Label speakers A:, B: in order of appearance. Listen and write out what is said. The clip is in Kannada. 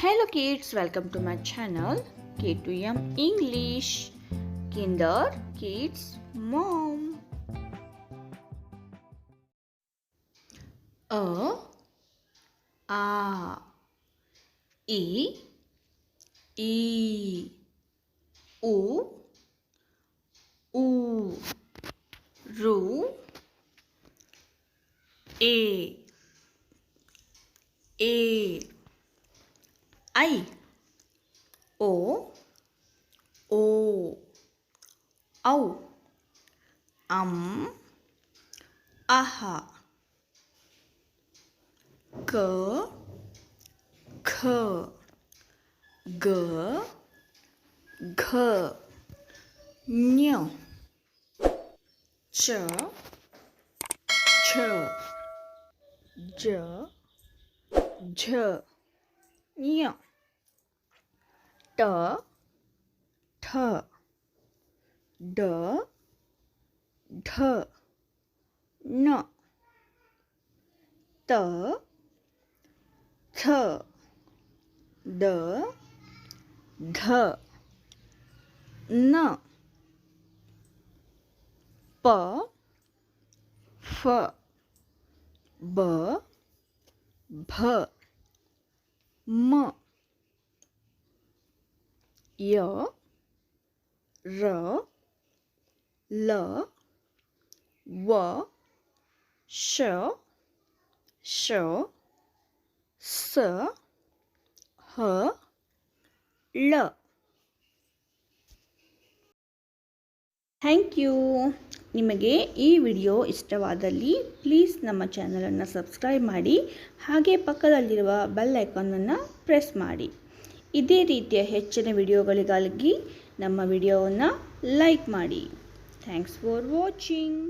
A: Hello kids, welcome to my channel K2M English Kinder Kids Mom. A A E E U U Ru A A I O O 아우 암. 아하. 그, 그, 그, 그, 녀, 저, 저, 저, 저, 녀. ट, ठ, ड, ढ, न, त थ द, ध, न, प, फ, ब, भ, म। ಯ, ರ, ಲ, ವ, ಶ ಶ, ಸ, ಹ, ಳ. Thank you. ನಿಮಗೆ ಈ ವಿಡಿಯೋ ಇಷ್ಟವಾದಲ್ಲಿ ಪ್ಲೀಸ್ ನಮ್ಮ ಚಾನಲನ್ನು ಸಬ್ಸ್ಕ್ರೈಬ್ ಮಾಡಿ ಹಾಗೆ ಪಕ್ಕದಲ್ಲಿರುವ ಬೆಲ್ ಐಕಾನನ್ನು ಪ್ರೆಸ್ ಮಾಡಿ. ಇದೇ ರೀತಿಯ ಹೆಚ್ಚಿನ ವಿಡಿಯೋಗಳಿಗಾಗಿ ನಮ್ಮ ವಿಡಿಯೋವನ್ನು ಲೈಕ್ ಮಾಡಿ. Thanks for watching